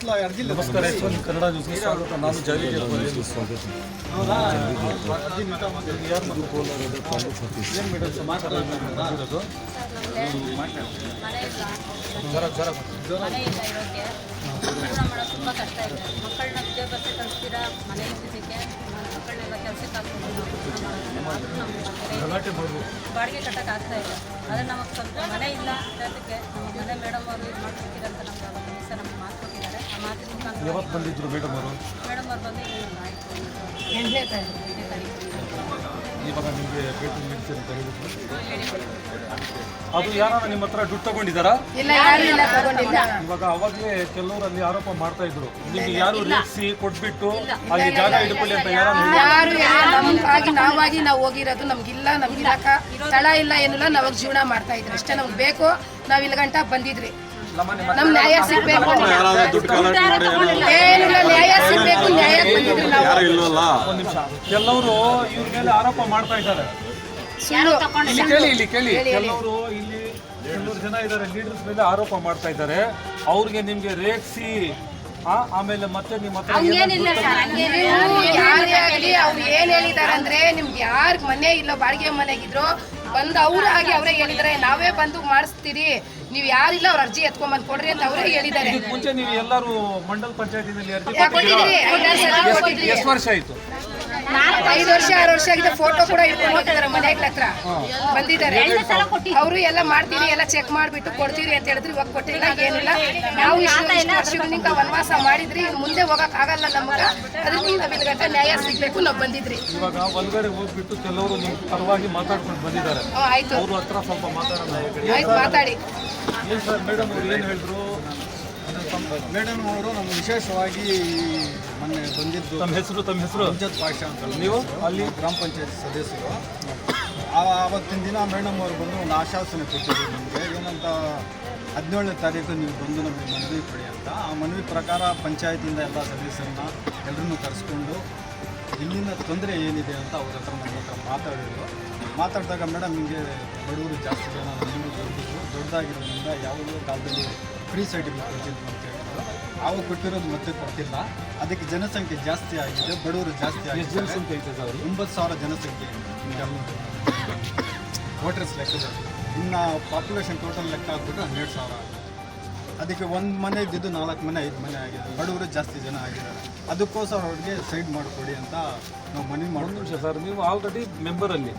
ನಮಸ್ಕಾರ ಕನ್ನಡ ನ್ಯೂಸ್ಗೆ ಸ್ವಾಗತ. ನಾನು ಮನೆ ಇಲ್ಲ ಜ್ವರ ಜ್ವರ ಮನೆ ಇಲ್ಲ ಇರೋಕ್ಕೆ ಜೀವನ ಮಾಡೋದು ತುಂಬ ಕಷ್ಟ ಇದೆ. ಮಕ್ಕಳನ್ನ ವಿದ್ಯಾಭ್ಯಾಸ ಕಲಿಸ್ತೀರಾ? ಮನೆ ಇದ್ದಿದ್ದಕ್ಕೆ ಮಕ್ಕಳನ್ನೆಲ್ಲ ಕೆಲಸಕ್ಕೆ ಹಾಕ್ಕೊಂಡು. ಗಲಾಟೆ ಮಾಡ್ಬೋದು ಬಾಡಿಗೆ ಕಟ್ಟಕ್ಕೆ ಆಗ್ತಾ ಇಲ್ಲ. ಆದರೆ ನಮಗೆ ಸ್ವಲ್ಪ ಮನೆ ಇಲ್ಲ ಅದಕ್ಕೆ ನಮ್ಮ ಮನೆ ಮೇಡಮ್ ಅವರು ಇದು ಮಾಡ್ಕೊಡ್ತೀರಂತ ನಮ್ಗೆ ಮಾತಿನ ಮುಖಾಂತರ ಯಾವತ್ತು ಬಂದಿದ್ರು ಮೇಡಮ್ ಅವರು? ಮೇಡಮ್ ಅವ್ರು ಬಂದು ಎಂಟನೇ ತಾರೀಕು. ಎಂಟನೇ ತಾರೀಕು. ಇವಾಗ ನಿಮಗೆ ಭೇಟಿ ನೀಡ್ತೀನಿ ಅಂತ ಹೇಳಿದ್ರು. ಅದು ಯಾರು ನಿಮ್ಮ ಹತ್ರ ದುಡ್ಡು ತಗೊಂಡಿದ್ದಾರಾ? ಇಲ್ಲ ಯಾರು ಇಲ್ಲ ತಗೊಂಡಿಲ್ಲ. ಇವಾಗ ಅವಾಗಲೇ ಕೆಲವರು ಅಲ್ಲಿ ಆರೋಪ ಮಾಡ್ತಾ ಇದ್ರು. ನಿಮ್ಗೆ ಯಾರು ರೇಗಿಸಿ ಕೊಟ್ಬಿಟ್ಟು ಅಲ್ಲಿ ಜಾಗ ಇಟ್ಕೊಳ್ಳಿ ಅಂತ ಯಾರು ಯಾರು ನಮ್ಗಾಗಿ ನಾವಾಗಿ ನಾವು ಹೋಗಿರೋದು ನಮ್ಗಿಲ್ಲ ನಮ್ಗಿಲ್ಲ ಸ್ಥಳ ಇಲ್ಲ ಏನಿಲ್ಲ ನಾವಾಗ ಜೀವನ ಮಾಡ್ತಾ ಇದ್ರಿ ಅಷ್ಟೇ ನಮ್ಗೆ ಬೇಕು. ನಾವ್ ಇಲ್ಲಿ ಗಂಟ ಬಂದಿದ್ರಿ ನಮ್ ನ್ಯಾಯ ಸಿಗ್ಬೇಕು ಏನಿಲ್ಲ ನ್ಯಾಯ ಸಿಗ್ಬೇಕು ನ್ಯಾಯ ನಾವು. ಕೆಲವರು ಇವ್ರ ಮೇಲೆ ಆರೋಪ ಮಾಡ್ತಾ ಇದ್ದಾರೆ. ಕೇಳಿ ಇಲ್ಲಿ ಕೇಳಿ. ಕೆಲವರು ಇಲ್ಲಿ ಕೆಲವರು ಜನ ಇದ್ದಾರೆ ಲೀಡರ್ಸ್ ಮೇಲೆ ಆರೋಪ ಮಾಡ್ತಾ ಇದ್ದಾರೆ. ಅವ್ರಿಗೆ ನಿಮ್ಗೆ ರೇಗ್ಸಿ ಆ, ಆಮೇಲೆ ಮತ್ತೆ ನಿಮ್ಮ ಹತ್ರ ಏನಾದ್ರು ನೀವು ಯಾರೇ ಆಗಲಿ ಅವ್ರು ಏನ್ ಹೇಳಿದಾರೆ ಅಂದ್ರೆ ನಿಮ್ಗೆ ಯಾರ್ ಮನೆ ಇಲ್ಲ ಬಾಡಿಗೆ ಮನೆಗಿದ್ರು ಬಂದು ಅವ್ರಾಗಿ ಅವರೇ ಹೇಳಿದಾರೆ ನಾವೇ ಬಂದು ಮಾಡಿಸ್ತೀರಿ. ನೀವ್ ಯಾರಿಲ್ಲ ಅವ್ರ ಅರ್ಜಿ ಎತ್ಕೊಂಡ್ ಕೊಡ್ರಿ ಅಂತ ಅವರೇ ಹೇಳಿದ್ದಾರೆ. ಮುಂಚೆ ನೀವು ಎಲ್ಲರೂ ಮಂಡಲ್ ಪಂಚಾಯತಿನಲ್ಲಿ ಅರ್ಜಿ ಎಷ್ಟು ವರ್ಷ ಆಯ್ತು? ಐದು ವರ್ಷ ಆರು ವರ್ಷ ಆಗಿದೆ. ಫೋಟೋ ಕೂಡ ಇಟ್ಕೊಂಡು ಹೋಗಿದ್ದಾರೆ ಮನೆಗಳ ಹತ್ರ. ಬಂದಿದ್ದಾರೆ. ಅವರು ಎಲ್ಲ ಮಾಡ್ತೀವಿ ಎಲ್ಲ ಚೆಕ್ ಮಾಡ್ಬಿಟ್ಟು ಕೊಡ್ತೀರಿ ಅಂತ ಹೇಳಿದ್ರು. ಇವಾಗ ಕೊಟ್ಟಿಲ್ಲ ಏನಿಲ್ಲ. ನಾವು ವರ್ಷಗಳಿಂದ ವನವಾಸ ಮಾಡಿದ್ರಿ. ಇನ್ನು ಮುಂದೆ ಹೋಗಕ್ ಆಗಲ್ಲ ನಮಗ. ಅದಕ್ಕೆ ನಾವ್ ಗಂಟೆ ನ್ಯಾಯ ಸಿಗ್ಬೇಕು ನಾವು ಬಂದಿದ್ರಿ. ಇವಾಗ ಒಳಗಡೆ ಹೋಗ್ಬಿಟ್ಟು ಕೆಲವರು ನಿಮ್ಮ ಪರವಾಗಿ ಮಾತಾಡ್ಕೊಂಡು ಬಂದಿದ್ದಾರೆ. ಆಯ್ತು. ಹತ್ರ ಸ್ವಲ್ಪ ಮಾತಾಡೋಣ. ಆಯ್ತು ಮಾತಾಡಿ. ಏನ್ ಸರ್ ಮೇಡಮ್ ಅವರು ಏನು ಹೇಳಿದ್ರು? ಮೇಡಮ್ ಅವರು ನಮ್ಗೆ ವಿಶೇಷವಾಗಿ ಮೊನ್ನೆ ಬಂದಿದ್ದು ತಮ್ಮ ಹೆಸರು ತಮ್ಮ ಹೆಸರು? ಅಮ್ಜದ್ ಪಾಷಾ ಅಂತ ನೀವು? ಅಲ್ಲಿ ಗ್ರಾಮ ಪಂಚಾಯತ್ ಸದಸ್ಯರು. ಆ ಆವತ್ತಿನ ದಿನ ಮೇಡಮ್ ಅವರು ಬಂದು ಒಂದು ಆಶ್ವಾಸನೆ ಕೊಟ್ಟಿದ್ರು ನಮಗೆ. ಏನಂತ ಹದಿನೇಳನೇ ತಾರೀಕು ನೀವು ಬಂದು ನಮಗೆ ಮನವಿ ಕೊಡಿ ಅಂತ. ಆ ಮನವಿ ಪ್ರಕಾರ ಪಂಚಾಯತಿಯಿಂದ ಎಲ್ಲ ಸದಸ್ಯರನ್ನ ಎಲ್ಲರನ್ನೂ ಕರೆಸ್ಕೊಂಡು ಇಲ್ಲಿನ ತೊಂದರೆ ಏನಿದೆ ಅಂತ ಅವ್ರ ಹತ್ರ ನಮ್ಮ ಹತ್ರ ಮಾತಾಡಿದ್ರು. ಮಾತಾಡಿದಾಗ ಮೇಡಮ್ ಹಿಂಗೆ ಬಡವರು ಜಾಸ್ತಿ ಜನ ನಮ್ಮೂರು ದೊಡ್ಡದು ದೊಡ್ಡದಾಗಿರೋದ್ರಿಂದ ಯಾವುದೋ ಕಾಲದಲ್ಲಿ ಫ್ರೀ ಸರ್ಟಿಫಿಕೇಟ್ ಕೊಟ್ಟಿದ್ರು ಅಂತ ಹೇಳಿದ್ರು. ಅವು ಕೊಟ್ಟಿರೋದು ಮತ್ತೆ ಕೊಟ್ಟಿಲ್ಲ ಅದಕ್ಕೆ ಜನಸಂಖ್ಯೆ ಜಾಸ್ತಿ ಆಗಿದೆ ಬಡವರು ಜಾಸ್ತಿ ಆಗಿದೆ ಜನಸಂಖ್ಯೆ ಐತೆ ಸರ್ ಒಂಬತ್ತು ಸಾವಿರ ಜನಸಂಖ್ಯೆ ವೋಟರ್ಸ್ ಲೆಕ್ಕದಲ್ಲಿ ಇನ್ನು ಪಾಪ್ಯುಲೇಷನ್ ಟೋಟಲ್ ಲೆಕ್ಕ ಹಾಕ್ಬಿಟ್ಟು ಹನ್ನೆರಡು ಸಾವಿರ ಆಗಿದೆ. ಅದಕ್ಕೆ ಒಂದು ಮನೆ ಇದ್ದಿದ್ದು ನಾಲ್ಕು ಮನೆ ಐದು ಮನೆ ಆಗಿದೆ ಬಡವರು ಜಾಸ್ತಿ ಜನ ಆಗಿದ್ದಾರೆ. ಅದಕ್ಕೋಸ್ಕರ ಅವ್ರಿಗೆ ಸೈಡ್ ಮಾಡಿಕೊಡಿ ಅಂತ ನಾವು ಮನವಿ ಒಂದು ನಿಮಿಷ ಸರ್ ನೀವು ಆಲ್ರೆಡಿ ಮೆಂಬರಲ್ಲಿ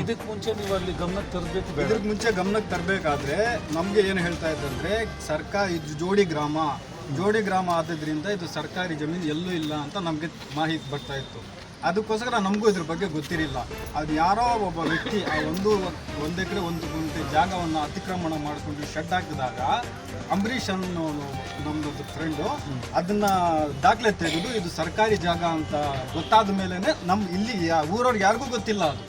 ಇದಕ್ಕೆ ಮುಂಚೆ ನೀವು ಅಲ್ಲಿ ಗಮನಕ್ಕೆ ತರಬೇಕು ಇದಕ್ಕೆ ಮುಂಚೆ ಗಮನಕ್ಕೆ ತರಬೇಕಾದ್ರೆ ನಮಗೆ ಏನು ಹೇಳ್ತಾ ಇದ್ದಂದ್ರೆ ಸರ್ಕಾರ ಇದು ಜೋಡಿ ಗ್ರಾಮ. ಜೋಡಿ ಗ್ರಾಮ ಆದ್ದರಿಂದ ಇದು ಸರ್ಕಾರಿ ಜಮೀನು ಎಲ್ಲೂ ಇಲ್ಲ ಅಂತ ನಮಗೆ ಮಾಹಿತಿ ಬರ್ತಾ ಇತ್ತು. ಅದಕ್ಕೋಸ್ಕರ ನಮಗೂ ಇದ್ರ ಬಗ್ಗೆ ಗೊತ್ತಿರಲಿಲ್ಲ. ಅದು ಯಾರೋ ಒಬ್ಬ ವ್ಯಕ್ತಿ ಆ ಒಂದು ಒಂದು ಎಕರೆ ಒಂದು ಗುಂಟೆ ಜಾಗವನ್ನು ಅತಿಕ್ರಮಣ ಮಾಡಿಕೊಂಡು ಶೆಡ್ ಹಾಕಿದಾಗ ಅಂಬರೀಷ್ ಅನ್ನೋ ನಮ್ಮದು ಫ್ರೆಂಡು ಅದನ್ನ ದಾಖಲೆ ತೆಗೆದು ಇದು ಸರ್ಕಾರಿ ಜಾಗ ಅಂತ ಗೊತ್ತಾದ ಮೇಲೆ ನಮ್ಮ ಇಲ್ಲಿ ಯಾ- ಊರವ್ರಿಗೆ ಯಾರಿಗೂ ಗೊತ್ತಿಲ್ಲ ಅದು.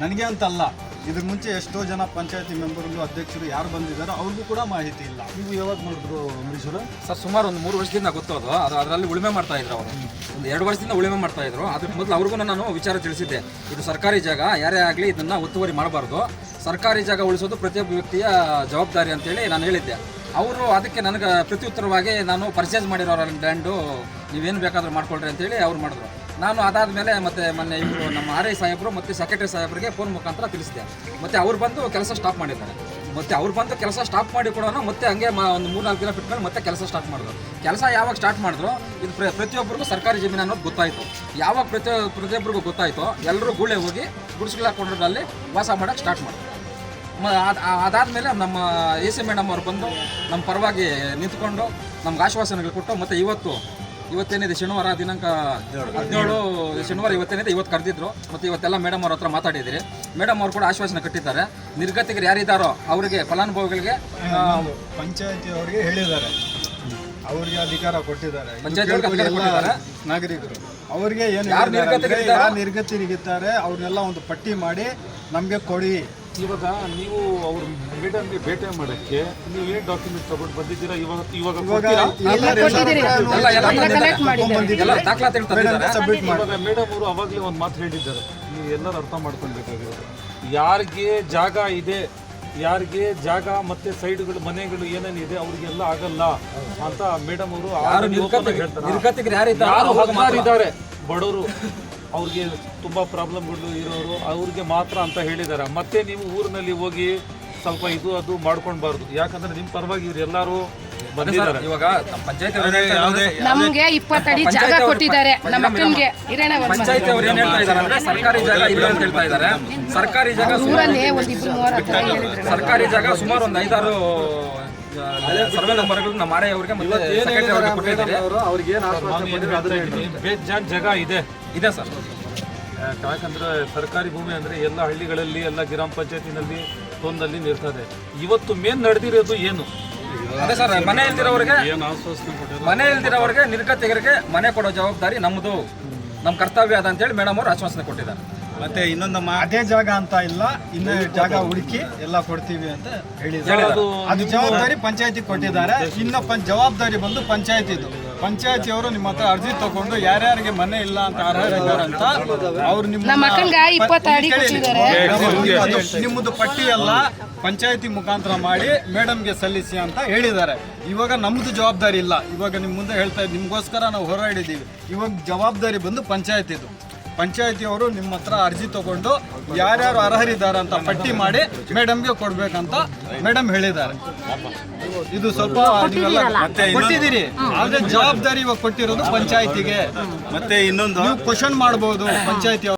ನನಗೆ ಅಂತ ಅಲ್ಲ. ಇದ್ರ ಮುಂಚೆ ಎಷ್ಟೋ ಜನ ಪಂಚಾಯತಿ ಮೆಂಬರ್ಗಳು ಅಧ್ಯಕ್ಷರು ಯಾರು ಬಂದಿದ್ದಾರೋ ಅವ್ರಿಗೂ ಕೂಡ ಮಾಹಿತಿ ಇಲ್ಲ. ನೀವು ಯಾವಾಗ ನೋಡಿದ್ರು ಅಂಬರೀಷರು ಸರ್ ಸುಮಾರು ಒಂದು ಮೂರು ವರ್ಷದಿಂದ ಗೊತ್ತು ಅದು. ಅದು ಅದರಲ್ಲಿ ಉಳಿಮೆ ಮಾಡ್ತಾ ಇದ್ರು ಅವರು. ಒಂದು ಎರಡು ವರ್ಷದಿಂದ ಉಳಿಮೆ ಮಾಡ್ತಾ ಇದ್ರು. ಅದಕ್ಕೆ ಮೊದಲು ಅವ್ರಿಗೂ ನಾನು ವಿಚಾರ ತಿಳಿಸಿದ್ದೆ. ಇದು ಸರ್ಕಾರಿ ಜಾಗ ಯಾರೇ ಆಗಲಿ ಇದನ್ನ ಒತ್ತುವರಿ ಮಾಡಬಾರ್ದು. ಸರ್ಕಾರಿ ಜಾಗ ಉಳಿಸೋದು ಪ್ರತಿಯೊಬ್ಬ ವ್ಯಕ್ತಿಯ ಜವಾಬ್ದಾರಿ ಅಂತೇಳಿ ನಾನು ಹೇಳಿದ್ದೆ. ಅವರು ಅದಕ್ಕೆ ನನಗೆ ಪ್ರತ್ಯುತ್ತರವಾಗಿ ನಾನು ಪರ್ಚೇಸ್ ಮಾಡಿರೋ ಲ್ಯಾಂಡು ನೀವೇನು ಬೇಕಾದರೂ ಮಾಡ್ಕೊಳ್ರಿ ಅಂತೇಳಿ ಅವ್ರು ಮಾಡಿದ್ರು. ನಾನು ಅದಾದ ಮೇಲೆ ಮತ್ತೆ ಮೊನ್ನೆ ಇವರು ನಮ್ಮ ಆರ್ ಐ ಸಾಹೇಬರು ಮತ್ತು ಸೆಕ್ರೆಟರಿ ಸಾಹೇಬರಿಗೆ ಫೋನ್ ಮುಖಾಂತರ ತಿಳಿಸಿದೆ. ಮತ್ತು ಅವ್ರು ಬಂದು ಕೆಲಸ ಸ್ಟಾಪ್ ಮಾಡಿದ್ದಾರೆ. ಮತ್ತು ಅವ್ರು ಬಂದು ಕೆಲಸ ಸ್ಟಾಪ್ ಮಾಡಿ ಕೂಡ ಮತ್ತೆ ಹಂಗೆ ಮ- ಒಂದು ಮೂರು ನಾಲ್ಕು ದಿನ ಬಿಟ್ಟ ಮೇಲೆ ಮತ್ತೆ ಕೆಲಸ ಸ್ಟಾರ್ಟ್ ಮಾಡಿದ್ರು. ಕೆಲಸ ಯಾವಾಗ ಸ್ಟಾರ್ಟ್ ಮಾಡಿದ್ರು, ಇದು ಪ್ರ ಪ್ರತಿಯೊಬ್ಬರಿಗೂ ಸರ್ಕಾರಿ ಜಮೀನು ಅನ್ನೋದು ಗೊತ್ತಾಯಿತು. ಯಾವಾಗ ಪ್ರತಿ ಪ್ರತಿಯೊಬ್ಬರಿಗೂ ಗೊತ್ತಾಯಿತು ಎಲ್ಲರೂ ಗೂಳೆ ಹೋಗಿ ಗುಡಿಸ್ಗಳು ಹಾಕೊಂಡ್ರಲ್ಲಿ ವಾಸ ಮಾಡೋಕ್ಕೆ ಸ್ಟಾರ್ಟ್ ಮಾಡಿದ್ರು. ಅದಾದ್ಮೇಲೆ ನಮ್ಮ ಎ ಸಿ ಮೇಡಮ್ ಅವ್ರು ಬಂದು ನಮ್ಮ ಪರವಾಗಿ ನಿಂತ್ಕೊಂಡು ನಮ್ಗೆ ಆಶ್ವಾಸನೆಗಳು ಕೊಟ್ಟು ಮತ್ತೆ ಇವತ್ತು ಇವತ್ತೇನಿದೆ ಶನಿವಾರ ದಿನಾಂಕ ಹದಿನೇಳು ಶನಿವಾರ ಇವತ್ತೇನಿದೆ ಇವತ್ತು ಕರೆದಿದ್ರು. ಮತ್ತು ಇವತ್ತೆಲ್ಲ ಮೇಡಮ್ ಅವ್ರ ಹತ್ರ ಮಾತಾಡಿದಿರಿ ಮೇಡಮ್ ಅವ್ರು ಕೂಡ ಆಶ್ವಾಸನೆ ಕಟ್ಟಿದ್ದಾರೆ. ನಿರ್ಗತಿಕರು ಯಾರಿದ್ದಾರೋ ಅವರಿಗೆ ಫಲಾನುಭವಿಗಳಿಗೆ ಪಂಚಾಯತಿ ಅವರಿಗೆ ಹೇಳಿದ್ದಾರೆ. ಅವರಿಗೆ ಅಧಿಕಾರ ಕೊಟ್ಟಿದ್ದಾರೆ. ಪಂಚಾಯತಿ. ನಾಗರಿಕರು. ಅವರಿಗೆ ಏನು ನಿರ್ಗತಿರಿಗಿದ್ದಾರೆ. ಅವ್ರನ್ನೆಲ್ಲ ಒಂದು ಪಟ್ಟಿ ಮಾಡಿ ನಮಗೆ ಕೊಡಿ. ಇವಾಗ ನೀವು ಅವ್ರ ಮೇಡಮ್ಗೆ ಭೇಟಿ ಮಾಡಕ್ಕೆ ನೀವು ಏನು ಡಾಕ್ಯುಮೆಂಟ್ ತಗೊಂಡು ಬಂದಿದ್ದೀರಾ ಇವಾಗ ಇವಾಗ ಇವಾಗ ಮೇಡಮ್ ಅವರು ಅವಾಗಲೇ ಒಂದು ಮಾತು ಹೇಳಿದ್ದಾರೆ ನೀವು ಎಲ್ಲರೂ ಅರ್ಥ ಮಾಡ್ಕೊಳ್ಬೇಕಾಗಿರೋದು ಯಾರಿಗೆ ಜಾಗ ಇದೆ ಯಾರಿಗೆ ಜಾಗ ಮತ್ತೆ ಸೈಡ್ಗಳು ಮನೆಗಳು ಏನೇನಿದೆ ಅವ್ರಿಗೆಲ್ಲ ಆಗಲ್ಲ ಅಂತ ಮೇಡಮ್ ಅವರು ಯಾರು ಯಾರು ಇದ್ದಾರೆ ಯಾರು ಅವ್ರಿಗೆ ಬಡವರು ಅವ್ರಿಗೆ ತುಂಬ ಪ್ರಾಬ್ಲಮ್ಗಳು ಇರೋರು ಅವ್ರಿಗೆ ಮಾತ್ರ ಅಂತ ಹೇಳಿದ್ದಾರೆ. ಮತ್ತೆ ನೀವು ಊರಿನಲ್ಲಿ ಹೋಗಿ ಸ್ವಲ್ಪ ಇದು ಅದು ಮಾಡ್ಕೊಳ್ಬಾರ್ದು. ಯಾಕಂದ್ರೆ ನಿಮ್ ಪರವಾಗಿ ಇವ್ರು ಎಲ್ಲಾರು ಬಂದಿದ್ದಾರೆ. ಇವಾಗ ಪಂಚಾಯತ್ ನಮ್ಗೆ ಇಪ್ಪತ್ತಡಿ ಜಾಗ ಕೊಟ್ಟಿದ್ದಾರೆ ನಮ್ಮ ಅಕ್ಕನ್ಗೆ ಇರೇಣ ಪಂಚಾಯತಿ ಅವ್ರು ಏನ್ ಹೇಳ್ತಾ ಇದಾರೆ ಅಂದ್ರೆ ಸರ್ಕಾರಿ ಜಾಗ ಇಲ್ಲ ಅಂತ ಹೇಳ್ತಾ ಇದ್ದಾರೆ. ಸರ್ಕಾರಿ ಜಾಗ ಸುಮಾರು- ಊರಲ್ಲಿ ಒಂದಿಬ್ರು ಮೂವರ ಹತ್ರ ಹೇಳಿದ್ರು. ಸರ್ಕಾರಿ ಜಾಗ ಸುಮಾರು ಒಂದು ಐದಾರು ಸರ್ವೆ ನಂಬರ್ಗಳು ನಮ್ಮ ಅವರಿಗೆ ಮತ್ತೆ ಸೆಕ್ರೆಟರಿ ಅವರಿಗೆ ಕೊಟ್ಟಿದ್ದಾರೆ. ಇದ್ದೀನಿ, ಬೇಜಾನ್ ಜಾಗ ಇದೆ. ಇದೆ ಸರ್. ಯಾಕಂದ್ರೆ ಸರ್ಕಾರಿ ಭೂಮಿ ಅಂದ್ರೆ ಎಲ್ಲ ಹಳ್ಳಿಗಳಲ್ಲಿ ಎಲ್ಲ ಗ್ರಾಮ ಪಂಚಾಯತಿನಲ್ಲಿ ತೊಂದಲ್ಲಿ ನಿಲ್ತದೆ ಇವತ್ತು ಮೇನ್ ನಡೆದಿರೋದು ಏನು? ಅದೇ ಸರ್ ಮನೆ ಇಲ್ದಿರೋರಿಗೆ ಏನು ಆಶ್ವಾಸನೆ ಕೊಟ್ಟಿರೋ ಮನೆ ಇಲ್ದಿರೋರಿಗೆ ನಿರ್ಗತಿಗರಿಗೆ ಮನೆ ಕೊಡೋ ಜವಾಬ್ದಾರಿ ನಮ್ಮದು. ನಮ್ಮ ಕರ್ತವ್ಯ ಅದ ಅಂತೇಳಿ ಮೇಡಮ್ ಅವರು ಆಶ್ವಾಸನೆ ಕೊಟ್ಟಿದ್ದಾರೆ. ಮತ್ತೆ ಇನ್ನೊಂದು ಅದೇ ಜಾಗ ಅಂತ ಇಲ್ಲ ಇನ್ನ ಜಾಗ ಹುಡುಕಿ ಎಲ್ಲ ಕೊಡ್ತೀವಿ ಅಂತ ಹೇಳಿದ್ದಾರೆ. ಅದು ಅದು ಜವಾಬ್ದಾರಿ ಪಂಚಾಯತಿ ಕೊಟ್ಟಿದ್ದಾರೆ. ಇನ್ನ ಪಂ ಜವಾಬ್ದಾರಿ ಬಂದು ಪಂಚಾಯತಿದು. ಪಂಚಾಯತಿಯವರು ನಿಮ್ಮ ಹತ್ರ ಅರ್ಜಿ ತಗೊಂಡು ಯಾರ್ಯಾರಿಗೆ ಮನೆ ಇಲ್ಲ ಅಂತ ಅರ್ಹರಿದ್ದಾರೆ ಅಂತ ಅವ್ರು ನಿಮ್ಮ ನಮ್ಮ ಅಕ್ಕನ್ಗೆ ಇಪ್ಪತ್ತು ಅಡಿ ಕೊಟ್ಟಿದ್ದಾರೆ. ನಿಮ್ಮದು ಪಟ್ಟಿ ಎಲ್ಲ ಪಂಚಾಯತಿ ಮುಖಾಂತರ ಮಾಡಿ ಮೇಡಮ್ಗೆ ಸಲ್ಲಿಸಿ ಅಂತ ಹೇಳಿದ್ದಾರೆ. ಇವಾಗ ನಮ್ಮದು ಜವಾಬ್ದಾರಿ ಇಲ್ಲ. ಇವಾಗ ನಿಮ್ಮ ಮುಂದೆ ಹೇಳ್ತಾ ಇದ್ದೀವಿ ನಿಮಗೋಸ್ಕರ ನಾವು ಹೋರಾಡಿದ್ದೀವಿ ಇವಾಗ ಜವಾಬ್ದಾರಿ ಬಂದು ಪಂಚಾಯತಿದು. ಪಂಚಾಯತಿಯವರು ನಿಮ್ಮ ಹತ್ರ ಅರ್ಜಿ ತಗೊಂಡು ಯಾರ್ಯಾರು ಅರ್ಹರಿದ್ದಾರೆ ಅಂತ ಪಟ್ಟಿ ಮಾಡಿ ಮೇಡಮ್ಗೆ ಕೊಡ್ಬೇಕಂತ ಮೇಡಮ್ ಹೇಳಿದ್ದಾರೆ. ಇದು ಸ್ವಲ್ಪ ನೀವೆಲ್ಲ ಕೊಟ್ಟಿದ್ದೀರಿ. ಆದ್ರೆ ಜವಾಬ್ದಾರಿ ಇವಾಗ ಕೊಟ್ಟಿರೋದು ಪಂಚಾಯತಿಗೆ. ಮತ್ತೆ ಇನ್ನೊಂದು ಕ್ವಶನ್ ಮಾಡಬಹುದು ಪಂಚಾಯತಿ